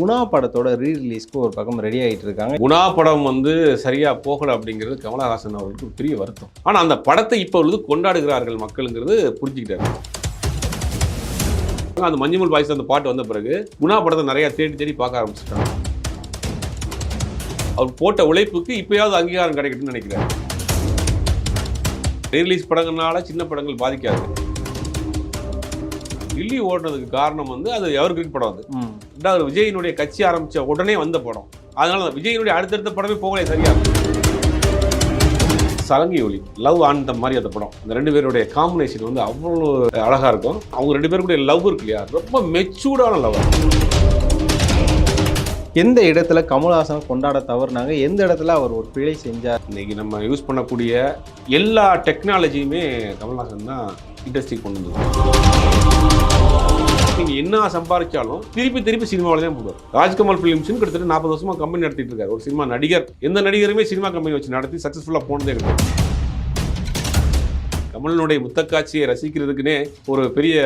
குணா படத்தோட ரீ ரிலீஸ்க்கு ஒரு பக்கம் ரெடி ஆகிட்டு இருக்காங்க குணா படம் வந்து சரியா போகல அப்படிங்கிறது கமலஹாசன் அவர்களுக்கு ஒரு பெரிய வருத்தம். ஆனா அந்த படத்தை இப்போ பொழுது கொண்டாடுகிறார்கள் மக்களுங்கிறது புரிஞ்சுக்கிட்டாரு. அந்த மஞ்சுமல் பாய்ஸ் அந்த பாட்டு வந்த பிறகு குணா படத்தை நிறைய தேடி தேடி பார்க்க ஆரம்பிச்சிட்டாங்க. அவர் போட்ட உழைப்புக்கு இப்பயாவது அங்கீகாரம் கிடைக்கட்டும்னு நினைக்கிறார். ரிலீஸ் படங்கள்னால சின்ன படங்கள் பாதிக்காது. கில்லி ஓடுனதுக்கு காரணம் வந்து அது எவர் கிரிக் படம் அது. ரெண்டாவது விஜயினுடைய கட்சி ஆரம்பிச்ச உடனே வந்த படம். அதனால விஜயினுடைய அடுத்தடுத்த படமே போகலே சரியா. சலங்கி ஒளி லவ் ஆனந்த மாதிரி அந்த படம். இந்த ரெண்டு பேருடைய காம்பினேஷன் வந்து அவ்வளோ அழகா இருக்கும். அவங்க ரெண்டு பேருக்குடைய லவ் இருக்கு இல்லையா? ரொம்ப மெச்சூர்டான லவ் எந்த இடத்துல கமல்ஹாசன் கொண்டாட தவறுனாங்க? எந்த இடத்துல அவர் ஒரு பிழை செஞ்சார்? இன்னைக்கு நம்ம யூஸ் பண்ணக்கூடிய எல்லா டெக்னாலஜியுமே கமல்ஹாசன் தான் இண்டஸ்ட்ரிக்கு கொண்டு வந்தது நீங்க என்ன சம்பாதிச்சாலும் திருப்பி திருப்பி சினிமாவில தான் போடுவார். ராஜ்கமல் ஃபிலிம்ஸ்னு கிட்டத்தட்ட நாற்பது வருஷமா கம்பெனி நடத்திட்டு இருக்காரு. ஒரு சினிமா நடிகர். எந்த நடிகருமே சினிமா கம்பெனி வச்சு நடத்தி சக்ஸஸ்ஃபுல்லாக போனதே கிடையாது. கமலனுடைய முத்தக்காட்சியை ரசிக்கிறதுக்குனே ஒரு பெரிய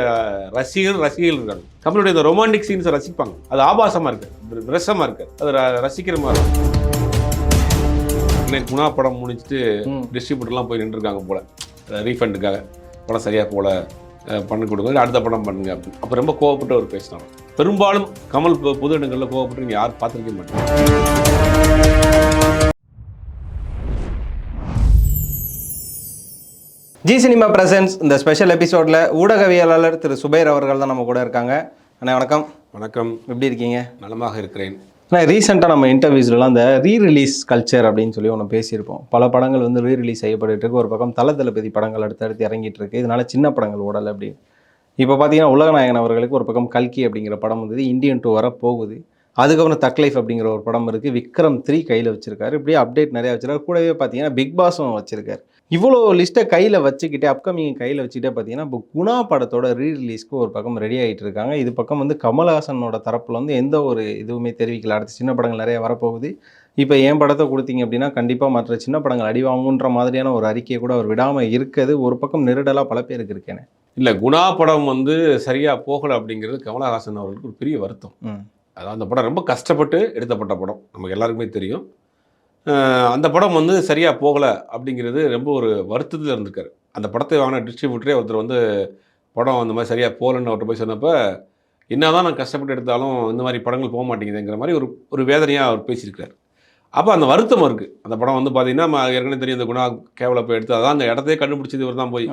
ரசிகர் ரசிகர்கள் இருக்காங்க. கமலுடைய இந்த ரொமான்டிக் சீன்ஸை ரசிப்பாங்க. அது ஆபாசமா இருக்கு. ரசமா இருக்கு. அது ரசிக்கிற மாதிரி இருக்கும். இன்னைக்கு குணா படம் முடிச்சுட்டு. டிஸ்ட்ரிபியூட்டர்லாம் போய் நின்றுருக்காங்க போல. ரீஃபண்டுக்காக படம் சரியா போல அஹ், பண்ணி கொடுங்க. அடுத்த படம் பண்ணுங்க. அப்படின்னு அப்போ ரொம்ப கோவப்பட்டு அவர் பேசினாங்க பெரும்பாலும் கமல் பொது இடங்களில் கோவப்பட்டு நீங்கள் யாரும் பார்த்துருக்க மாட்டீங்க. ஜி சினிமா பிரசன்ஸ் இந்த ஸ்பெஷல் எபிசோட்ல ஊடகவியலாளர் திரு சுபைர் அவர்கள் தான் நம்ம கூட இருக்காங்க. அண்ணா வணக்கம். வணக்கம். எப்படி இருக்கீங்க? நலமாக இருக்கிறேன். ஆனால் ரீசெண்டாக நம்ம இன்டர்வியூஸ்லாம் அந்த ரீ ரிலீஸ் கல்ச்சர் அப்படின்னு சொல்லி ஒன்று பேசியிருப்போம். பல படங்கள் வந்து ரீ ரிலீஸ் செய்யப்பட்டு இருக்கு. ஒரு பக்கம் தள தளபதி படங்கள் அடுத்தடுத்து இறங்கிட்டு இருக்கு. இதனால சின்ன படங்கள் ஓடலை அப்படின்னு இப்போ பார்த்தீங்கன்னா உலகநாயகன் அவர்களுக்கு ஒரு பக்கம் கல்கி அப்படிங்கிற படம் வந்தது. இந்தியன் டூ வர போகுது அதுக்கப்புறம் தக் லைஃப் அப்படிங்கிற ஒரு படம் இருக்குது விக்ரம் த்ரீ கையில் வச்சிருக்காரு. இப்படியே அப்டேட் நிறையா வச்சிருக்காரு. கூடவே பார்த்தீங்கன்னா பிக் பாஸும் வச்சிருக்காரு. இவ்வளோ லிஸ்ட்டை கையில் வச்சுக்கிட்டே அப்கமிங் கையில் வச்சுக்கிட்டே பார்த்தீங்கன்னா இப்போ குணா படத்தோட ரீ ரிலீஸ்க்கு ஒரு பக்கம் ரெடி ஆகிட்டு இருக்காங்க இது பக்கம் வந்து கமல்ஹாசனோட தரப்பில் வந்து எந்த ஒரு இதுவுமே தெரிவிக்கல. அடுத்து சின்ன படங்கள் நிறைய வரப்போகுது. இப்போ என் படத்தை கொடுத்தீங்க அப்படின்னா கண்டிப்பாக மற்ற சின்ன படங்கள் அடி வாங்குன்ற மாதிரியான ஒரு அறிக்கையை கூட அவர் விடாமல் இருக்குது. ஒரு பக்கம் நெருடலாக பல பேருக்கு இருக்கேனே இல்லை குணா படம் வந்து சரியா போகலை அப்படிங்கிறது கமலஹாசன் அவர்களுக்கு ஒரு பெரிய வருத்தம். அதாவது அந்த படம் ரொம்ப கஷ்டப்பட்டு எடுத்தப்பட்ட படம். நமக்கு எல்லாருக்குமே தெரியும். அந்த படம் வந்து சரியாக போகலை அப்படிங்கிறது ரொம்ப ஒரு வருத்தத்தில் இருந்திருக்காரு. அந்த படத்தை வாங்கின டிஸ்ட்ரிபியூட்டரே ஒருத்தர் வந்து படம் அந்த மாதிரி சரியாக போகலன்னு அவர்கிட்ட போய் சொன்னப்போ என்னதான் நான் கஷ்டப்பட்டு எடுத்தாலும் இந்த மாதிரி படங்கள் போக மாட்டேங்குதுங்கிற மாதிரி ஒரு ஒரு வேதனையாக அவர் பேசியிருக்காரு. அப்போ அந்த வருத்தம் இருக்குது அந்த படம் வந்து பார்த்தீங்கன்னா ஏற்கனவே தெரியும் அந்த குணா கேவலை போய் எடுத்து அதான் அந்த இடத்தையே கண்டுபிடிச்சது இவர் தான் போய்.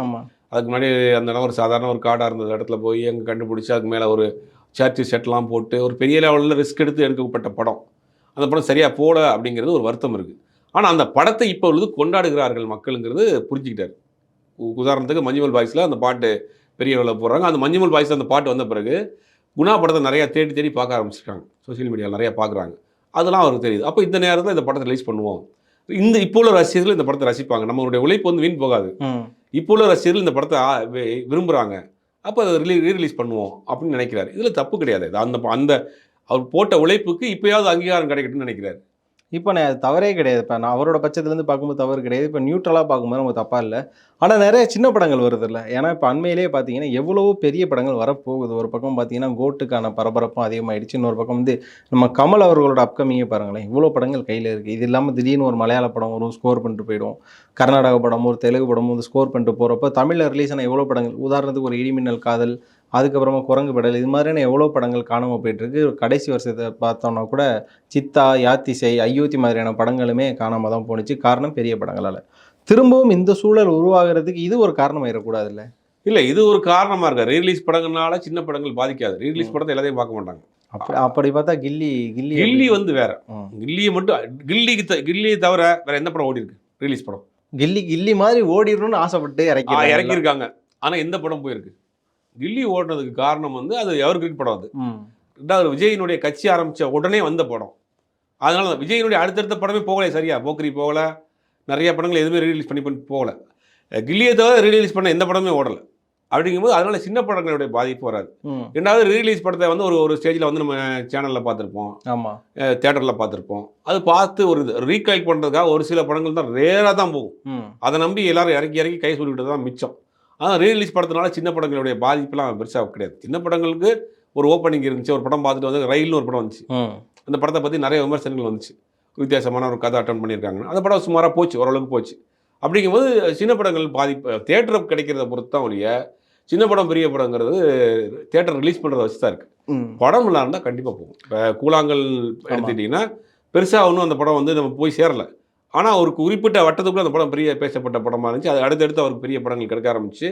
அதுக்கு முன்னாடி அந்த இடம் ஒரு சாதாரண ஒரு காடாக இருந்த இடத்துல போய் அங்கே கண்டுபிடிச்சி அதுக்கு மேலே ஒரு சர்ச்சு செட்லாம் போட்டு ஒரு பெரிய லெவலில் ரிஸ்க் எடுத்து எடுக்கப்பட்ட படம். அந்த படம் சரியாக போல அப்படிங்கிறது ஒரு வருத்தம் இருக்குது ஆனால் அந்த படத்தை இப்போ உள்ளது கொண்டாடுகிறார்கள் மக்களுங்கிறது புரிஞ்சுக்கிட்டாரு. உதாரணத்துக்கு மஞ்சுமல் பாய்ஸில் அந்த பாட்டு பெரிய லெவலில் போடுறாங்க. அந்த மஞ்சுமல் பாய்ஸில் அந்த பாட்டு வந்த பிறகு குணா படத்தை நிறையா தேடி தேடி பார்க்க ஆரம்பிச்சிருக்காங்க. சோஷியல் மீடியாவில் நிறையா பார்க்குறாங்க. அதெல்லாம் அவருக்கு தெரியுது. அப்போ இந்த நேரத்தில் இந்த படத்தை ரிலீஸ் பண்ணுவோம். இந்த இப்போ உள்ள ரசிகர்கள் இந்த படத்தை ரசிப்பாங்க. நம்மளுடைய உழைப்பு வந்து வீண் போகாது. இப்போ உள்ள ரசிகர்கள் இந்த படத்தை விரும்புகிறாங்க அப்போ அதை ரிலீ ரீரிலீஸ் பண்ணுவோம் அப்படின்னு நினைக்கிறாரு. இதில் தப்பு கிடையாது. அந்த அந்த அவர் போட்ட உழைப்புக்கு இப்போயாவது அங்கீகாரம் கிடைக்கட்டும்னு நினைக்கிறாரு. இப்போ நான் தவறே கிடையாது. இப்போ நான் அவரோட பட்சத்துலேருந்து பார்க்கும்போது தவறு கிடையாது. இப்போ நியூட்ரலாக பார்க்கும்போது நமக்கு தப்பா இல்லை. ஆனால் நிறைய சின்ன படங்கள் வருது இல்லை? ஏன்னா இப்போ அண்மையிலேயே பார்த்தீங்கன்னா எவ்வளவோ பெரிய படங்கள் வரப்போகுது. ஒரு பக்கம் பார்த்தீங்கன்னா கோட்டுக்கான பரபரப்பும் அதிகமாகிடுச்சு இன்னொரு பக்கம் வந்து நம்ம கமல் அவர்களோட அப்கமிங்கே பாருங்களேன். இவ்வளோ படங்கள் கையில் இருக்குது இது இல்லாமல் திடீர்னு ஒரு மலையாள படம் வரும் ஸ்கோர் பண்ணிட்டு போயிடும். கர்நாடக படம் ஒரு தெலுங்கு படம் வந்து ஸ்கோர் பண்ணிட்டு போகிறப்ப தமிழில் ரிலீஸ் ஆன எவ்வளோ படங்கள்? உதாரணத்துக்கு ஒரு இடிமின்னல் காதல் அதுக்கப்புறமா குரங்கு படல் இது மாதிரியான எவ்வளோ படங்கள் காணாமல் போயிட்டுருக்கு. கடைசி வருஷத்தை பார்த்தோம்னா கூட சித்தா யாத்திசை அயோத்தி மாதிரியான படங்களுமே காணாம தான் போணுச்சு. காரணம் பெரிய படங்களால். திரும்பவும் இந்த சூழல் உருவாகிறதுக்கு இது ஒரு காரணம் ஆயிடக்கூடாதுல்ல இல்லை இது ஒரு காரணமாக இருக்கு ரீரிலீஸ் படங்கள்னால சின்ன படங்கள் பாதிக்காது. ரீரிலீஸ் படத்தை எல்லாத்தையும் பார்க்க மாட்டாங்க. அப்படி அப்படி பார்த்தா கில்லி கில்லி கில்லி வந்து வேற. கில்லியை மட்டும் கில்லிக்கு த- கில்லியை தவிர வேற எந்த படம் ஓடி இருக்கு ரிலீஸ் படம். கில்லி கில்லி மாதிரி ஓடிடணும்னு ஆசைப்பட்டு இறக்கி இறக்கியிருக்காங்க. ஆனால் எந்த படம் போயிருக்கு? கில்லி ஓடுனதுக்கு காரணம் வந்து அது எவர் கிரிக் படம் அது. ரெண்டாவது விஜயினுடைய கட்சி ஆரம்பித்த உடனே வந்த படம். அதனால தான் விஜயினுடைய அடுத்தடுத்த படமே போகலை சரியா? போக்கிரி போகல. நிறைய படங்கள் எதுவுமே ரீலீஸ் பண்ணி பண்ணி போகல. கில்லியை தவிர ரீலீஸ் பண்ண எந்த படமே ஓடலை. அப்படிங்கும்போது அதனால சின்ன படங்களுடைய பாதிப்பு வராது. ரெண்டாவது ரீலீஸ் படத்தை வந்து ஒரு ஒரு ஸ்டேஜில் வந்து நம்ம சேனலில் பார்த்துருப்போம். ஆமாம் தேட்டரில் பார்த்துருப்போம். அது பார்த்து ஒரு ரீகலெக்ட் பண்ணுறதுக்காக ஒரு சில படங்கள் தான் ரேராக தான் போகும். அதை நம்பி எல்லாரும் இறக்கி இறக்கி கை சொல்லிவிட்டு தான் மிச்சம். ஆனால் ரீலீஸ் படத்தினால சின்ன படங்களுடைய பாதிப்புலாம் பெருசாக கிடையாது. சின்ன படங்களுக்கு ஒரு ஓப்பனிங் இருந்துச்சு ஒரு படம் பார்த்துட்டு வந்து ரயில்னு ஒரு படம் வந்துச்சு. அந்த படத்தை பற்றி நிறைய விமர்சனங்கள் வந்துச்சு. வித்தியாசமான ஒரு கதை அட்டன் பண்ணியிருக்காங்க அந்த படம் சுமாராக போச்சு ஓரளவுக்கு போச்சு. அப்படிங்கும்போது சின்ன படங்கள் பாதிப்பு தேட்டர் கிடைக்கிறத பொறுத்து தான் ஒழிய சின்ன படம் பெரிய படங்கிறது தேட்டர் ரிலீஸ் பண்ணுறத வச்சு தான் இருக்குது படம் நல்லா இருந்தால் கண்டிப்பாக போகும். இப்போ கூழாங்கல் எடுத்துக்கிட்டிங்கன்னா பெருசாக ஒன்றும் அந்த படம் வந்து நம்ம போய் சேரல. ஆனால் ஒரு குறிப்பிட்ட வட்டத்துக்குள்ள அந்த படம் பெரிய பேசப்பட்ட படமாக இருந்துச்சு. அது அடுத்தடுத்து அவருக்கு பெரிய படங்கள் கிடைக்க ஆரம்பிச்சு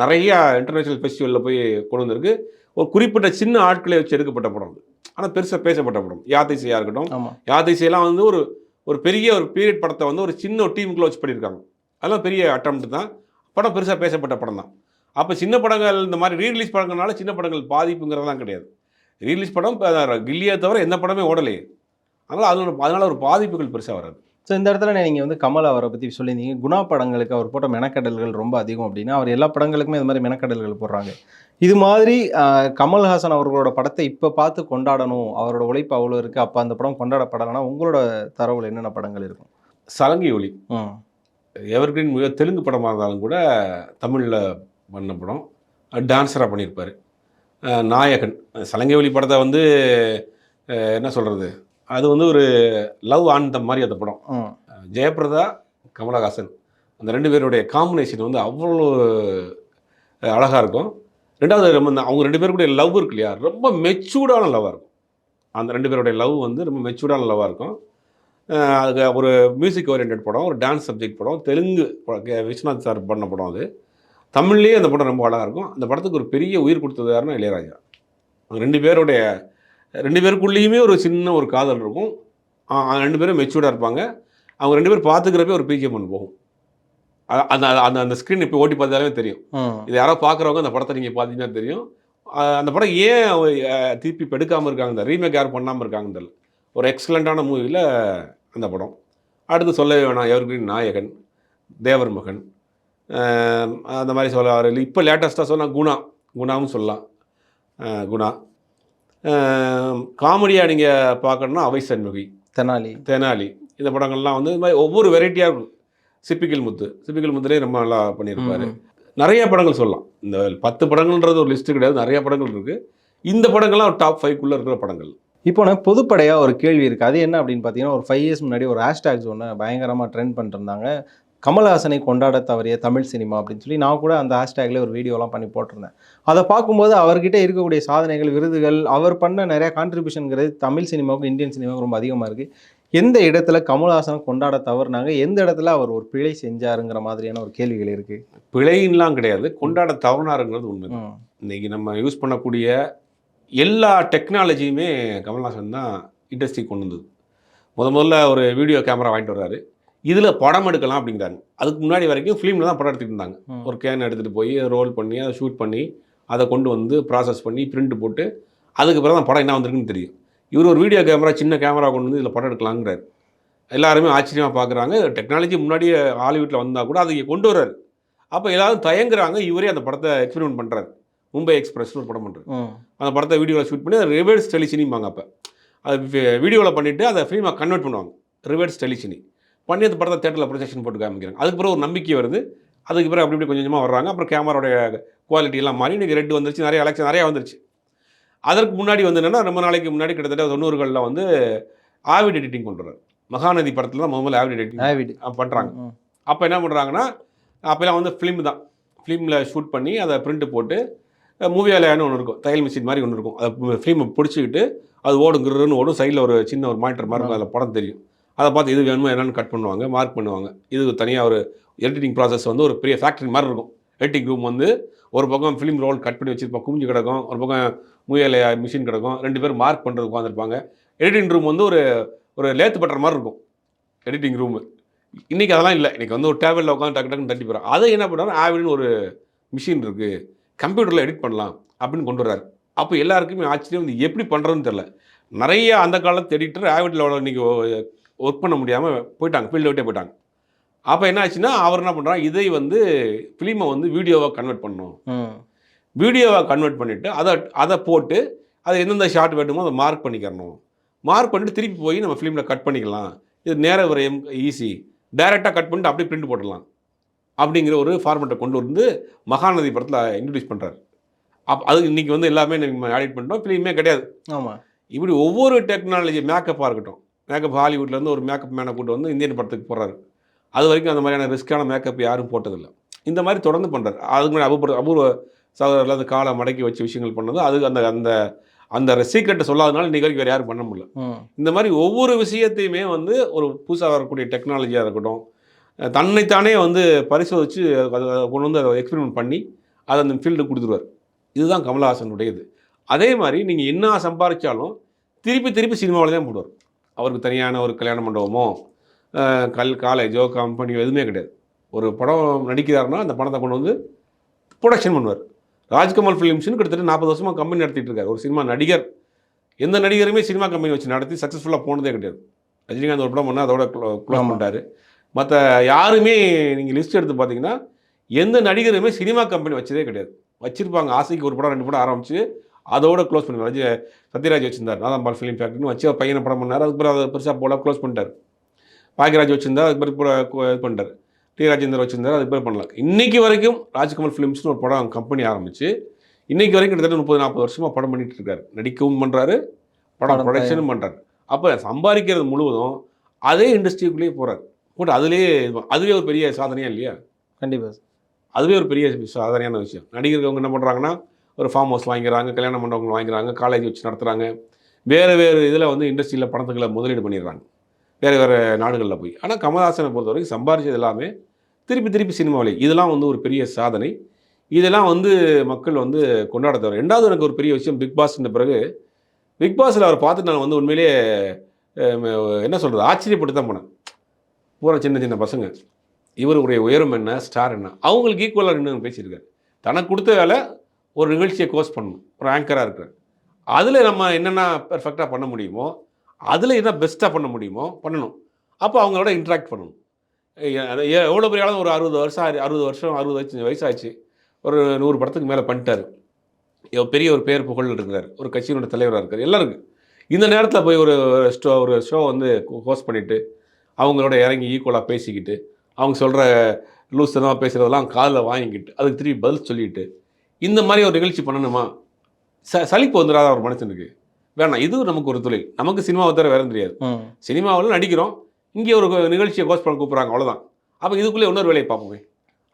நிறையா இன்டர்நேஷ்னல் ஃபெஸ்டிவலில் போய் கொண்டு வந்திருக்கு. ஒரு குறிப்பிட்ட சின்ன ஆட்களை வச்சு எடுக்கப்பட்ட படம் அது. ஆனால் பெருசாக பேசப்பட்ட படம். யாத்திசையாக இருக்கட்டும் யாத்திசையெல்லாம் வந்து ஒரு ஒரு பெரிய ஒரு பீரியட் படத்தை வந்து ஒரு சின்ன ஒரு டீமுக்குள்ள வச்சு பண்ணியிருக்காங்க. அதெல்லாம் பெரிய அட்டம் தான். படம் பெருசாக பேசப்பட்ட படம் தான். அப்போ சின்ன படங்கள் இந்த மாதிரி ரீரிலீஸ் படங்கள்னால சின்ன படங்கள் பாதிப்புங்கிறதெல்லாம் கிடையாது. ரீரிலீஸ் படம் கில்லியை தவிர எந்த படமே ஓடலையே. அதனால் அதோட அதனால் ஒரு பாதிப்புகள் பெருசாக வராது. ஸோ இந்த இடத்துல நீங்கள் வந்து கமல் அவரை பற்றி சொல்லியிருந்தீங்க. குணா படங்களுக்கு அவர் போட்ட மெனக்கடல்கள் ரொம்ப அதிகம் அப்படின்னா அவர் எல்லா படங்களுக்குமே இது மாதிரி மெனக்கடல்கள் போடுறாங்க. இது மாதிரி கமல்ஹாசன் அவர்களோட படத்தை இப்போ பார்த்து கொண்டாடணும் அவரோட உழைப்பு அவ்வளோ இருக்குது அப்போ அந்த படம் கொண்டாடப்படலைன்னா உங்களோட தரவுல என்னென்ன படங்கள் இருக்கும்? சலங்கை ஒளி. எவர்கிரீன் மிக தெலுங்கு படமாக இருந்தாலும் கூட தமிழில் பண்ண படம். டான்ஸராக பண்ணியிருப்பார். நாயகன். சலங்கை ஒளி படத்தை வந்து என்ன சொல்கிறது அது வந்து ஒரு லவ் ஆனந்தம் மாதிரி அந்த படம். ஜெயபிரதா கமலஹாசன். அந்த ரெண்டு பேருடைய காம்பினேஷன் வந்து அவ்வளோ அழகாக இருக்கும். ரெண்டாவது இந்த- அவங்க ரெண்டு பேருக்குடைய லவ் இருக்கு இல்லையா? ரொம்ப மெச்சூர்டான லவ்வாக இருக்கும். அந்த ரெண்டு பேருடைய லவ் வந்து ரொம்ப மெச்சூர்டான லவ்வாக இருக்கும். அதுக்கு ஒரு மியூசிக் ஓரியன்ட் படம் ஒரு டான்ஸ் சப்ஜெக்ட் படம் தெலுங்கு விஸ்வநாத் சார் பண்ண படம் அது. தமிழ்லேயே அந்த படம் ரொம்ப அழகாக இருக்கும். அந்த படத்துக்கு ஒரு பெரிய உயிர் கொடுத்தது யாருன்னா இளையராஜா. ரெண்டு பேருடைய ரெண்டு பேருக்குள்ளேயுமே ஒரு சின்ன ஒரு காதல் இருக்கும். ரெண்டு பேரும் மெச்சூர்டாக இருப்பாங்க. அவங்க ரெண்டு பேரும் பார்த்துக்கிறப்பே ஒரு பிஜிஎம் ஒன்று போகும். அந்த அந்த அந்த ஸ்க்ரீன் இப்போ ஓட்டி பார்த்தாலே தெரியும். இது யாரோ பார்க்குறவங்க அந்த படத்தை நீங்கள் பார்த்தீங்கன்னா தெரியும். அந்த படம் ஏன் திருப்பி இப்போ எடுக்காமல் இருக்காங்க இந்த ரீமேக் யாரும் பண்ணாமல் இருக்காங்கன்னு தெரியல. ஒரு எக்ஸலண்ட்டான மூவியில் அந்த படம். அடுத்து சொல்லவே வேணாம். எவர்கிரீன் நாயகன் தேவர் மகன் அந்த மாதிரி சொல்ல இப்போ லேட்டஸ்ட்டாக சொன்னால் குணா. குணாவும் சொல்லலாம். குணா. காமெடியாக நீங்கள் பார்க்கணுன்னா அவை சண்முகி தெனாலி. தெனாலி. இந்த படங்கள்லாம் வந்து இந்த மாதிரி ஒவ்வொரு வெரைட்டியாக இருக்கும். சிப்பிக்கல் முத்து சிப்பிக்கல் முத்துலேயே ரொம்ப நல்லா பண்ணியிருப்பாரு. நிறைய படங்கள் சொல்லலாம். இந்த பத்து படங்கள்ன்றது ஒரு லிஸ்ட்டு கிடையாது. நிறைய படங்கள் இருக்குது இந்த படங்கள்லாம் ஒரு டாப் ஃபைவ்க்குள்ளே இருக்கிற படங்கள். இப்போ நான் பொதுப்படையாக ஒரு கேள்வி இருக்குது அது என்ன அப்படின்னு பார்த்தீங்கன்னா ஒரு ஃபைவ் இயர்ஸ் முன்னாடி ஒரு ஹேஷ்டேக்ஸ் ஒன்று பயங்கரமாக ட்ரெண்ட் பண்ணிருந்தாங்க கமல்ஹாசனை கொண்டாட தவறிய தமிழ் சினிமா அப்படின்னு சொல்லி நான் கூட அந்த ஹேஷ்டேக்ல ஒரு வீடியோலாம் பண்ணி போட்டிருந்தேன். அதை பார்க்கும்போது அவர்கிட்ட இருக்கக்கூடிய சாதனைகள் விருதுகள் அவர் பண்ண நிறைய கான்ட்ரிபியூஷன்ங்கிறது தமிழ் சினிமாவுக்கும் இந்தியன் சினிமாவுக்கும் ரொம்ப அதிகமாக இருக்குது எந்த இடத்துல கமல்ஹாசனை கொண்டாட தவறுனாங்க? எந்த இடத்துல அவர் ஒரு பிழை செஞ்சாருங்கிற மாதிரியான ஒரு கேள்விகள் இருக்குது பிழைன்லாம் கிடையாது. கொண்டாட தவறுனாருங்கிறது உண்மை ம். இன்னைக்கு நம்ம யூஸ் பண்ணக்கூடிய எல்லா டெக்னாலஜியுமே கமல்ஹாசன் தான் இண்டஸ்ட்ரி கொண்டு வந்தது. முத முதல்ல ஒரு வீடியோ கேமரா வாங்கிட்டு வர்றாரு. இதில் படம் எடுக்கலாம் அப்படிங்கிறாங்க. அதுக்கு முன்னாடி வரைக்கும் ஃபிலிமில் தான் படம் எடுத்துக்கிட்டு இருந்தாங்க. ஒரு கேன் எடுத்துகிட்டு போய் ரோல் பண்ணி அதை ஷூட் பண்ணி அதை கொண்டு வந்து ப்ராசஸ் பண்ணி பிரிண்ட் போட்டு அதுக்கு பிறகு தான் படம் என்ன வந்திருக்குன்னு தெரியும். இவர் ஒரு வீடியோ கேமரா சின்ன கேமரா கொண்டு வந்து இதில் படம் எடுக்கலாங்கிறாரு. எல்லாருமே ஆச்சரியமாக பார்க்குறாங்க டெக்னாலஜி முன்னாடியே ஹாலிவுட்டில் வந்தால் கூட அதை கொண்டு வர்றாரு. அப்போ எல்லாரும் தயங்குறாங்க இவரே அந்த படத்தை எக்ஸ்பெரிமெண்ட் பண்ணுறாரு மும்பை எக்ஸ்பிரஸ்னு ஒரு படம் பண்ணுறாரு அந்த படத்தை வீடியோவில் ஷூட் பண்ணி அதை ரிவர்ஸ் டெலிசினிம்பாங்க அப்போ. அது வீடியோவில் பண்ணிவிட்டு அதை ஃபிலிமாக கன்வெர்ட் பண்ணுவாங்க. ரிவர்ஸ் டெலிசினி பண்ணி அந்த படத்தை தேட்டரில் ப்ரொஜெக்ஷன் போட்டு காமிக்கிறாங்க. அதுக்கு பிறகு ஒரு நம்பிக்கை வருது. அதுக்கு பிறகு அப்படி இப்படி கொஞ்சம் கொஞ்சமாக வர்றாங்க. அப்புறம் கேமராவுடைய குவாலிட்டி எல்லாம் மாறி இன்றைக்கி ரெட் வந்துருச்சு நிறைய அலெக்ஷன் நிறையா வந்துருச்சு. அதற்கு முன்னாடி வந்து என்னென்னா ரொம்ப நாளைக்கு முன்னாடி கிட்டத்தட்ட தொண்ணூறுகளில் வந்து ஆவிட் எடிட்டிங் வர்றாரு. மகாநதி படத்தில் தான் முதல்ல ஆவிட் எடிட்டிங் ஆவிட். பண்ணுறாங்க அப்போ என்ன பண்ணுறாங்கன்னா அப்போல்லாம் வந்து ஃபிலிம் தான். ஃபிலிமில் ஷூட் பண்ணி அதை பிரிண்ட் போட்டு மூவியாலயான்னு ஒன்று இருக்கும். தையல் மிஷின் மாதிரி ஒன்று இருக்கும். அதை ஃபிலிமை பிடிச்சிக்கிட்டு அது ஓடும் கிருன்னு ஓடும். சைடில் ஒரு சின்ன ஒரு மானிட்டர் மாதிரி இருக்கும். அதில் படம் தெரியும். அதை பார்த்து இது வேணுமோ என்னன்னு கட் பண்ணுவாங்க மார்க் பண்ணுவாங்க. இது தனியாக ஒரு எடிட்டிங் ப்ராசஸ் வந்து ஒரு பெரிய ஃபேக்ட்ரி மாதிரி இருக்கும். எடிட்டிங் ரூம் வந்து ஒரு பக்கம் ஃபிலிம் ரோல் கட் பண்ணி வச்சுருப்பாங்க குமிஞ்சு கிடக்கும். ஒரு பக்கம் மூவியாலயா மிஷின் கிடக்கும். ரெண்டு பேரும் மார்க் பண்ணுறது உட்காந்துருப்பாங்க எடிட்டிங் ரூம் வந்து ஒரு ஒரு லேத்து பட்டுற மாதிரி இருக்கும். எடிட்டிங் ரூமு இன்றைக்கி அதெல்லாம் இல்லை. இன்றைக்கி வந்து ஒரு டேபிளில் உட்காந்து டக்கு டக்குன்னு தட்டி போகிறோம் அதை என்ன பண்ணுறாரு ஆவின்னு ஒரு மிஷின் இருக்குது கம்ப்யூட்டரில் எடிட் பண்ணலாம் அப்படின்னு கொண்டு வர்றாரு. அப்போ எல்லாருக்குமே ஆச்சரியம் இது எப்படி பண்ணுறதுன்னு தெரில நிறைய அந்த காலத்து எடிட்டர் ஆவிட்டில் இன்றைக்கி ஒர்க் பண்ண முடியாமல் போயிட்டாங்க ஃபீல்டு விட்டே போயிட்டாங்க. அப்போ என்ன ஆச்சுன்னா அவர் என்ன பண்ணுறாரு இதை வந்து ஃபிலிமை வந்து வீடியோவாக கன்வெர்ட் பண்ணணும். வீடியோவாக கன்வெர்ட் பண்ணிவிட்டு அதை அதை போட்டு அதை எந்தெந்த ஷாட் வேணுமோ அதை மார்க் பண்ணிக்கிறணும். மார்க் பண்ணிட்டு திருப்பி போய் நம்ம ஃபிலிமில் கட் பண்ணிக்கலாம். இது நேர விரயம் ஈஸி டைரெக்டாக கட் பண்ணிட்டு அப்படியே பிரிண்ட் போட்டுடலாம். அப்படிங்கிற ஒரு ஃபார்மெட்டை கொண்டு வந்து மகாநதி படத்தில் இன்ட்ரடியூஸ் பண்ணுறாரு அப் அது இன்னைக்கு வந்து எல்லாமே நம்ம ஆடிட் பண்ணிட்டோம் ஃபிலிமே கிடையாது. ஆமாம் இப்படி ஒவ்வொரு டெக்னாலஜி மேக்கப்பாக இருக்கட்டும் மேக்கப் ஹாலிவுட்லேருந்து ஒரு மேக்கப் மேனை கூட்டு வந்து இந்தியன் படத்துக்கு போடுறாரு அது வரைக்கும் அந்த மாதிரியான ரிஸ்க்கான மேக்கப் யாரும் போட்டதில்லை. இந்த மாதிரி தொடர்ந்து பண்ணுறாரு அதுக்கு முன்னாடி அபூர்வ அபூர்வ சகோதரில் அந்த காலை மடக்கி வச்ச விஷயங்கள் பண்ணது. அது அந்த அந்த அந்த சீக்கிரட்டை சொல்லாதனால இன்றைக்கி வரைக்கும் வேறு யாரும் பண்ண முடியல. இந்த மாதிரி ஒவ்வொரு விஷயத்தையுமே வந்து ஒரு புதுசாக வரக்கூடிய டெக்னாலஜியாக இருக்கட்டும் தன்னைத்தானே வந்து பரிசோதித்து அதை கொண்டு வந்து அதை எக்ஸ்பெரிமெண்ட் பண்ணி அதை அந்த ஃபீல்டு கொடுத்துருவார். இதுதான் கமலஹாசனுடையது. அதே மாதிரி நீங்கள் என்ன சம்பாதிச்சாலும் திருப்பி திருப்பி சினிமாவில் தான் போடுவார். அவருக்கு தனியான ஒரு கல்யாண மண்டபமோ கல் காலேஜோ கம்பெனியோ எதுவுமே கிடையாது. ஒரு படம் நடிக்கிறாருன்னா அந்த படத்தை கொண்டு வந்து ப்ரொடக்ஷன் பண்ணுவார். ராஜ்கமல் ஃபிலிம்ஸ்னு கிட்டத்தட்ட நாற்பது வருஷமாக கம்பெனி நடத்திட்டு இருக்காரு. ஒரு சினிமா நடிகர். எந்த நடிகருமே சினிமா கம்பெனி வச்சு நடத்தி சக்ஸஸ்ஃபுல்லாக போனதே கிடையாது. ரஜினிகாந்த் ஒரு படம் பண்ணால் அதோட க்ளோஸ். பண்ணிட்டாரு. மற்ற யாருமே நீங்கள் லிஸ்ட் எடுத்து பார்த்தீங்கன்னா எந்த நடிகருமே சினிமா கம்பெனி வச்சதே கிடையாது. வச்சிருப்பாங்க. ஆசைக்கு ஒரு படம் ரெண்டு படம் ஆரம்பிச்சு அதோட க்ளோஸ் ரஜி சத்யராஜ் வச்சிருந்தார். நாதாம்பால் ஃபிலிம் ஃபேக்ட்ரின்னு வச்சு அவர் பையனை படம் பண்ணார். அதுக்கு பிறகு அதை பெருசாக போல க்ளோஸ் பண்ணிட்டார். பாக்யராஜ் வச்சிருந்தார். அதுக்கு பிறகு கூட கு- இது பண்ணிட்டார். டி. ராஜேந்தர் வச்சிருந்தார். அதுக்கு பிறகு பண்ணலாம் இன்னைக்கு வரைக்கும் ராஜ்கமல் ஃபிலிம்ஸ்னு ஒரு படம் கம்பெனி ஆரம்பிச்சு இன்னைக்கு வரைக்கும் கிட்டத்தட்ட முப்பது நாற்பது வருஷமாக படம் பண்ணிட்டு இருக்காரு. நடிக்கவும் பண்ணுறாரு படம் ப்ரொடக்ஷனும் பண்ணுறாரு அப்போ சம்பாதிக்கிறது முழுவதும் அதே இண்டஸ்ட்ரிக்குள்ளேயே போகிறார் போட்டு அதுலேயே அதுவே ஒரு பெரிய சாதனையா இல்லையா? கண்டிப்பாக அதுவே ஒரு பெரிய சாதனையான விஷயம். நடிகர்கள் அவங்க என்ன பண்ணுறாங்கன்னா ஒரு ஃபார்ம் ஹவுஸ் வாங்கிறாங்க கல்யாண மண்டபங்கள் வாங்கிறாங்க காலேஜ் வச்சு நடத்துகிறாங்க வேறு வேறு இதில் வந்து இண்டஸ்ட்ரியில் பணத்துக்களை முதலீடு பண்ணிடுறாங்க. வேறு வேறு நாடுகளில் போய். ஆனால் கமல்ஹாசனை பொறுத்த வரைக்கும் சம்பாரிச்சது எல்லாமே திருப்பி திருப்பி சினிமாவிலே இதெல்லாம் வந்து ஒரு பெரிய சாதனை. இதெல்லாம் வந்து மக்கள் வந்து கொண்டாட தவிர ரெண்டாவது எனக்கு ஒரு பெரிய விஷயம் பிக் பாஸ்ன்ற பிறகு பிக் பாஸில் அவர் பார்த்துட்டு நான் வந்து உண்மையிலேயே என்ன சொல்கிறது ஆச்சரியப்பட்டு தான் போனேன். பூரா சின்ன சின்ன பசங்க. இவருடைய உயரம் என்ன ஸ்டார் என்ன? அவங்களுக்கு ஈக்குவலாக நின்று பேசியிருக்காரு. தனக்கு கொடுத்த வேலை ஒரு நிகழ்ச்சியை கோர்ஸ் பண்ணணும். ஒரு ஆங்கராக இருக்கிறார். அதில் நம்ம என்னென்ன பெர்ஃபெக்டாக பண்ண முடியுமோ அதில் என்ன பெஸ்ட்டாக பண்ண முடியுமோ பண்ணணும். அப்போ அவங்களோட இன்ட்ராக்ட் பண்ணணும். எவ்வளோ பெரிய ஆளும் ஒரு அறுபது வருஷம் ஆறு- அறுபது வருஷம் அறுபது வயசு வயசாச்சு ஒரு நூறு படத்துக்கு மேலே பண்ணிட்டார். பெரிய ஒரு பேர் புகழ் இருக்கிறார். ஒரு கட்சியினோட தலைவராக இருக்கார் எல்லாருக்கும். இந்த நேரத்தில் போய் ஒரு ஸ்டோ ஒரு ஷோ வந்து ஹோஸ்ட் பண்ணிவிட்டு அவங்களோட இறங்கி ஈக்குவலாக பேசிக்கிட்டு அவங்க சொல்கிற லூசனமாக பேசுகிறதெல்லாம் காதில் வாங்கிக்கிட்டு அதுக்கு திருப்பி பதில் சொல்லிட்டு இந்த மாதிரி ஒரு நிகழ்ச்சி பண்ணணுமா? ச சலிப்பு வந்துடாத ஒரு மனுஷனுக்கு வேணாம் இது நமக்கு ஒரு தொழில். நமக்கு சினிமாவை தவிர வேற தெரியாது. சினிமாவில் நடிக்கிறோம் இங்கே ஒரு நிகழ்ச்சியை கோஸ்ட் பண்ண கூப்பிட்றாங்க அவ்வளோதான் அப்போ இதுக்குள்ளே இன்னொரு வேலையை பார்ப்போமே.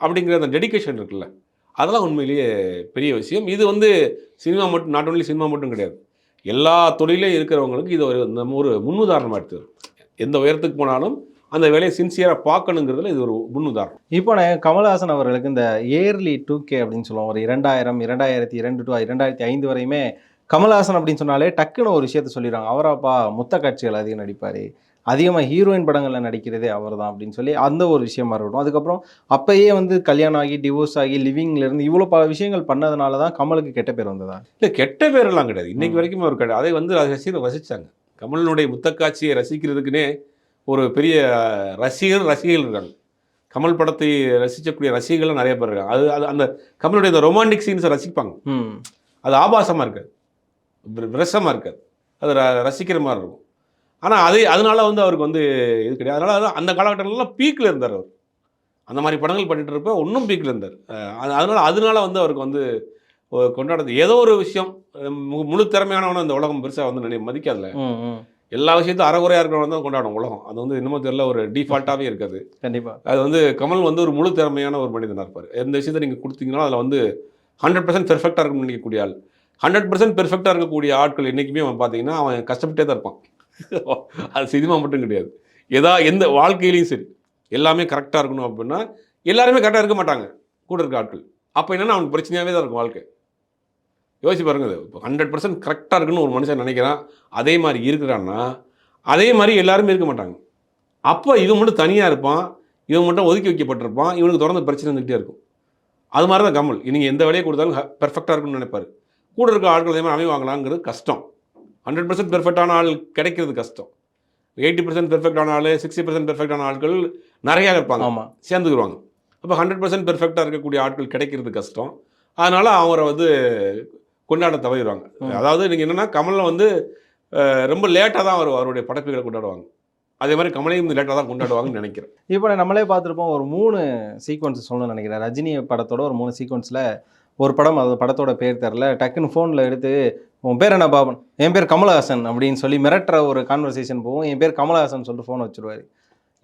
அப்படிங்கிற அந்த டெடிகேஷன் இருக்குல்ல. அதெல்லாம் உண்மையிலேயே பெரிய விஷயம். இது வந்து சினிமா மட்டும் நாட் ஒன்லி சினிமா மட்டும் கிடையாது. எல்லா தொழிலையும் இருக்கிறவங்களுக்கு இது ஒரு நம்ம ஒரு முன்னுதாரணமாக எடுத்து எந்த உயரத்துக்கு போனாலும் அந்த வேலையை சின்சியராக பார்க்கணுங்கிறதுல இது ஒரு முன்னுதாரணம். இப்போ நான் கமல்ஹாசன் அவர்களுக்கு இந்த இயர்லி டூ கே அப்படின்னு சொல்லுவோம். ஒரு இரண்டாயிரம் இரண்டாயிரத்தி இரண்டு டு இரண்டாயிரத்தி ஐந்து வரையுமே கமல்ஹாசன் அப்படின்னு சொன்னாலே டக்குன்னு ஒரு விஷயத்த சொல்லிடுறாங்க அவராப்பா முத்த காட்சிகள் அதிகம் நடிப்பார். அதிகமாக ஹீரோயின் படங்களில் நடிக்கிறதே அவர் தான் அப்படின்னு சொல்லி அந்த ஒரு விஷயமா இருக்கட்டும். அதுக்கப்புறம் அப்பயே வந்து கல்யாணம் ஆகி டிவோர்ஸ் ஆகி லிவிங்ல இருந்து இவ்வளோ பல விஷயங்கள் பண்ணதுனால தான் கமலுக்கு கெட்ட பேர் வந்ததா? இல்லை கெட்ட பேரெல்லாம் கிடையாது. இன்னைக்கு. வரைக்கும் அவர் கிடையாது. அதை வந்து ரசிகர் ரசித்தாங்க கமலனுடைய முத்தக்காட்சியை ரசிக்கிறதுக்குன்னே ஒரு பெரிய ரசிகர் ரசிகர்கள் இருக்காங்க. கமல் படத்தை ரசிக்கக்கூடிய ரசிகர்கள் நிறைய பேர் இருக்காங்க. அது அது அந்த கமலுடைய இந்த ரொமான்டிக் சீன்ஸை ரசிப்பாங்க. அது ஆபாசமாக இருக்காது. வி- விரசமா இருக்காது. அது ரசிக்கிற மாதிரி இருக்கும். ஆனால் அதே அதனால வந்து அவருக்கு வந்து இது கிடையாது. அதனால அது அந்த காலகட்டத்திலலாம் பீக்கில் இருந்தார் அவர். அந்த மாதிரி படங்கள் பண்ணிட்டு இருப்ப ஒன்றும் பீக்கில் இருந்தார். அதனால அதனால வந்து அவருக்கு வந்து கொண்டாடுறது. ஏதோ ஒரு விஷயம் முழு திறமையானவன இந்த உலகம் பெருசாக வந்து நினை மதிக்காதுல ம் ம். எல்லா விஷயத்தையும் அறகுறையாக இருக்கிறவன் தான் கொண்டாடும் உலகம். அது வந்து இன்னமும் தெரியல ஒரு டிஃபால்ட்டாகவே இருக்காது. கண்டிப்பா. அது வந்து கமல் வந்து ஒரு முழு திறமையான ஒரு மனிதனாக இருப்பார். எந்த விஷயத்தை நீங்கள் கொடுத்தீங்கன்னா அதில் வந்து ஹண்ட்ரட் பர்சன்ட் பெர்ஃபெக்டாக இருக்கும்னு நினைக்கக்கூடிய ஆள். ஹண்ட்ரட் பர்சன்ட் பெர்ஃபெக்டாக இருக்கக்கூடிய ஆட்கள் என்றைக்குமே அவன் பார்த்தீங்கன்னா அவன் கஷ்டப்பட்டே தான் இருப்பான். அது சினிமா மட்டும் கிடையாது. எதா எந்த வாழ்க்கையிலையும் சரி எல்லாமே கரெக்டாக இருக்கணும் அப்படின்னா எல்லாருமே கரெக்டாக இருக்க மாட்டாங்க. கூட இருக்க ஆட்கள். அப்போ என்னன்னா அவனுக்கு பிரச்சனையாகவே தான் இருக்கும் வாழ்க்கை. யோசிச்சு பாருங்க இப்போ ஹண்ட்ரட் பர்சன்ட் கரெக்டாக இருக்குன்னு ஒரு மனுஷன் நினைக்கிறான். அதே மாதிரி இருக்கிறான்னா அதே மாதிரி எல்லாருமே இருக்க மாட்டாங்க. அப்போ இவன் மட்டும் தனியாக இருப்பான் இவன் மட்டும் ஒதுக்கி வைக்கப்பட்டிருப்பான் இவனுக்கு தொடர்ந்து பிரச்சனை இருந்துகிட்டே இருக்கும். அது மாதிரி தான் கமல் நீங்கள் எந்த வேலையை கொடுத்தாலும் பெர்ஃபெக்டாக இருக்கும்னு நினைப்பாரு. கூட இருக்க ஆட்கள் அதே மாதிரி அமைவாங்களாங்கிறது கஷ்டம். ஹண்ட்ரட் பர்சன்ட் பெர்ஃபெக்டான ஆள் கிடைக்கிறது கஷ்டம். எயிட்டி பர்சன்ட் பெர்ஃபெக்டான ஆள் சிக்ஸ்டி பர்சன்ட் பெர்ஃபெக்டான ஆட்கள் நிறையா இருப்பாங்க. ஆமா. சேர்ந்துக்குருவாங்க. அப்போ ஹண்ட்ரட் பர்சன்ட் பெர்ஃபெக்டாக இருக்கக்கூடிய ஆட்கள் கிடைக்கிறது கஷ்டம். அதனால் அவரை வந்து கொண்டாட தவறிடுவாங்க. அதாவது நீங்கள் என்னென்னா கமலை வந்து ரொம்ப லேட்டாக தான் அவர் அவருடைய படைப்புகளை கொண்டாடுவாங்க. அதே மாதிரி கமலையும் லேட்டாக தான் கொண்டாடுவாங்கன்னு நினைக்கிறேன். இப்போ நம்மளே பார்த்துருப்போம் ஒரு மூணு சீக்வன்ஸ் சொல்லணும்னு நினைக்கிறேன். ரஜினி படத்தோட ஒரு மூணு சீக்வன்ஸில் ஒரு படம் அந்த படத்தோட பேர் தெரில டக்குன்னு ஃபோனில் எடுத்து உன் பேர் என்ன பாபன்? என் பேர் கமலஹாசன் அப்படின்னு சொல்லி மிரட்டுற ஒரு கான்வர்சேஷன் போகும். என் பேர் கமலஹாசன் சொல்லிட்டு ஃபோன் வச்சுருவாரு.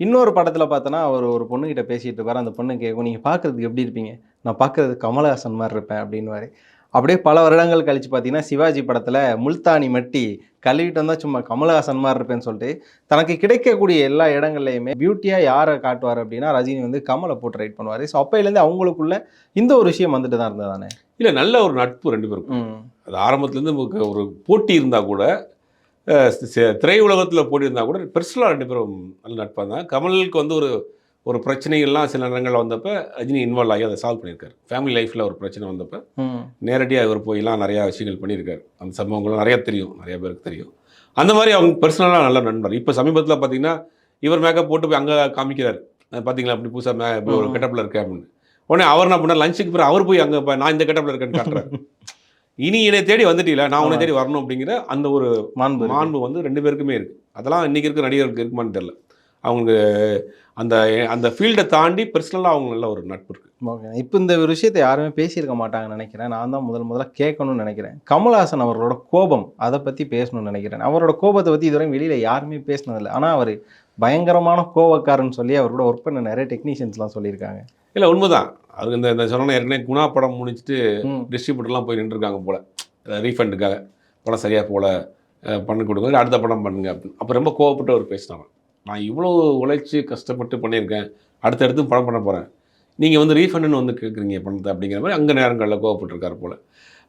இன்னொரு படத்தில் பார்த்தோன்னா அவர் ஒரு பொண்ணுகிட்ட பேசிகிட்டு இருப்பார். அந்த பொண்ணு கேட்கும் நீங்கள் பார்க்குறதுக்கு எப்படி இருப்பீங்க? நான் பார்க்குறது கமலஹாசன் மாதிரி இருப்பேன் அப்படின்னுவாரு. அப்படியே பல வருடங்கள் கழிச்சு பார்த்தீங்கன்னா சிவாஜி படத்தில் முல்தானி மட்டி கழுவிட்டு வந்தால் சும்மா கமலஹாசன் மாதிரி இருப்பேன்னு சொல்லிட்டு தனக்கு கிடைக்கக்கூடிய எல்லா இடங்கள்லையுமே பியூட்டியாக யாரை காட்டுவார் அப்படின்னா ரஜினி வந்து கமலை போட்டு ரைட் பண்ணுவார். ஸோ அப்பையிலேருந்து அவங்களுக்குள்ள இந்த ஒரு விஷயம் வந்துட்டு தான் இருந்தது தானே? இல்லை நல்ல ஒரு நட்பு ரெண்டு பேருக்கும். அது ஆரம்பத்துலேருந்து நமக்கு ஒரு போட்டி இருந்தால் கூட திரையுலகத்தில் போட்டி இருந்தால் கூட பெருசலாக ரெண்டு பேரும் நல்ல நட்பாக இருந்தாங்க. கமலுக்கு வந்து ஒரு ஒரு பிரச்சனைகள்லாம் சில நேரங்களில் வந்தப்போ ரஜினி இன்வால்வ் ஆகி அதை சால்வ் பண்ணியிருக்காரு. ஃபேமிலி லைஃப்பில் ஒரு பிரச்சனை வந்தப்போ நேரடியாக இவர் போயெல்லாம் நிறையா விஷயங்கள் பண்ணியிருக்காரு. அந்த சம்பவங்கள்லாம் நிறையா தெரியும் நிறைய பேருக்கு தெரியும். அந்த மாதிரி அவங்க பர்சனலாக நல்ல நண்பர். இப்போ சமீபத்தில் பார்த்தீங்கன்னா இவர் மேக்கப் போட்டு போய் அங்கே காமிக்கிறார். பார்த்தீங்களா அப்படி புதுசாக மே ஒரு. கெட்டப்பில் இருக்கேன் அப்படின்னு. உடனே அவர் என்ன பண்ணார்? லஞ்சுக்கு பிறகு அவர் போய் அங்கே நான் இந்த கெட்டப்பில் இருக்கேன்னு காட்டுறாரு. இனி என்னை தேடி வந்துட்டீல நான் உன்னை. தேடி வரணும் அப்படிங்கிற அந்த ஒரு மாண்பு. மாண்பு வந்து ரெண்டு பேருக்குமே இருக்குது அதெல்லாம் இன்றைக்கி இருக்க நடிகருக்கு இருக்குமான்னு தெரியல. அவங்க அந்த அந்த ஃபீல்டை தாண்டி பர்சனலாக அவங்க நல்ல ஒரு நட்பு இருக்குது ஓகே. இப்போ இந்த ஒரு விஷயத்தை யாருமே பேசியிருக்க மாட்டாங்கன்னு நினைக்கிறேன். நான் தான் முதல் முதல்ல கேட்கணும்னு நினைக்கிறேன். கமல்ஹாசன் அவரோட கோபம் அதை பற்றி பேசணும்னு நினைக்கிறேன். அவரோட கோபத்தை பற்றி இதுவரை வெளியில் யாருமே பேசினதில்லை ஆனால் அவர் பயங்கரமான கோவக்காரன்னு சொல்லி அவரோட ஒர்க் பண்ண நிறைய டெக்னீஷியன்ஸ்லாம் சொல்லியிருக்காங்க. இல்லை உண்மைதான். அது இந்த இந்த சொன்ன ஏற்கனவே குணா படம் முடிச்சுட்டு டிஸ்ட்ரிபியூட்டர்லாம் போய் நின்றுருக்காங்க போல். ரீஃபண்டுக்காக படம் சரியாக போல. பண்ணி கொடுங்க. அடுத்த படம் பண்ணுங்க அப்படின்னு. அப்போ ரொம்ப கோவப்பட்டு அவர் பேசினாங்க நான் இவ்வளோ உழைச்சி கஷ்டப்பட்டு பண்ணியிருக்கேன். அடுத்தடுத்து படம் பண்ண போகிறேன் நீங்கள் வந்து ரீஃபண்டுன்னு வந்து கேட்குறீங்க பணத்தை அப்படிங்கிற மாதிரி அங்கே நேரங்களில் கோவப்பட்டிருக்காரு போல்.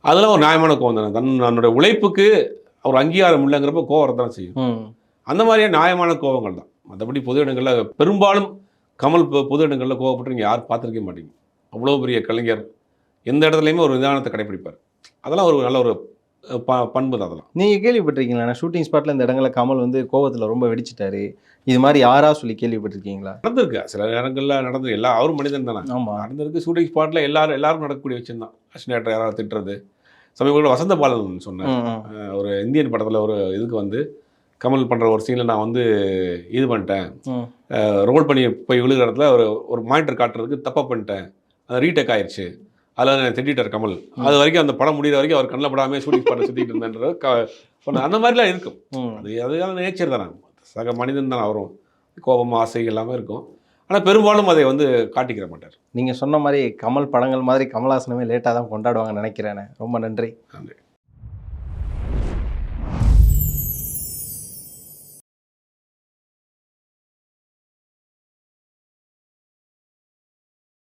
அதெல்லாம் ஒரு நியாயமான கோவம் தானே. தன் தன்னோட உழைப்புக்கு அவர் அங்கீகாரம் இல்லைங்கிறப்ப கோவம் வரதான் செய்யும். அந்த மாதிரியே நியாயமான கோவங்கள் தான். மற்றபடி பொது இடங்களில் பெரும்பாலும் கமல் பொது இடங்களில் கோவப்பட்டு நீங்கள் யாரும் பார்த்துருக்க மாட்டீங்க. அவ்வளோ பெரிய கலைஞர் எந்த இடத்துலையுமே ஒரு நிதானத்தை கடைப்பிடிப்பார். அதெல்லாம் ஒரு நல்ல ஒரு ப பண்பு தான் அதெல்லாம். நீங்கள் கேள்விப்பட்டிருக்கீங்களா? ஷூட்டிங் ஸ்பாட்டில் இந்த இடங்களில் கமல் வந்து கோவத்தில் ரொம்ப வெடிச்சிட்டாரு. இது மாதிரி யாரா சொல்லி கேள்விப்பட்டிருக்கீங்களா? நடந்திருக்கு. சில நேரங்களில் நடந்து எல்லா அவரும் மனிதன் தானே. ஆமாம் நடந்திருக்கு ஷூட்டிங் ஸ்பாட்டில் எல்லாரும் எல்லாரும் நடக்கக்கூடிய விஷயம் தான் அஸ்னேட்டர் யாராவது திட்டுறது. சமீபத்தில் வசந்த பாலன் சொன்னேன் ஒரு இந்தியன் படத்தில் ஒரு இதுக்கு வந்து கமல் பண்ணுற ஒரு சீனில் நான் வந்து இது பண்ணிட்டேன். ரோல் பண்ணி போய் விழுகிற இடத்துல ஒரு ஒரு மானிட்டர் காட்டுறதுக்கு தப்பாக பண்ணிட்டேன். அது ரீடெக் ஆயிடுச்சு அதில் நான் திட்டார் கமல். அது வரைக்கும் அந்த படம் முடிகிற வரைக்கும் அவர் கண்ணில் படாமல் ஷூட்டிங் ஸ்பாட்டை சுற்றிட்டு சொன்ன அந்த மாதிரிலாம் இருக்கும். அது அதுதான் நேச்சர் தானே. சக மனிதன் தான் அவரும். கோபம் ஆசை எல்லாமே இருக்கும். ஆனால் பெரும்பாலும் அதை வந்து காட்டிக்கிற மாட்டார். நீங்கள் சொன்ன மாதிரி கமல் படங்கள் மாதிரி கமல்ஹாசனமே லேட்டாக தான் கொண்டாடுவாங்கன்னு நினைக்கிறேனே. ரொம்ப நன்றி. நன்றி.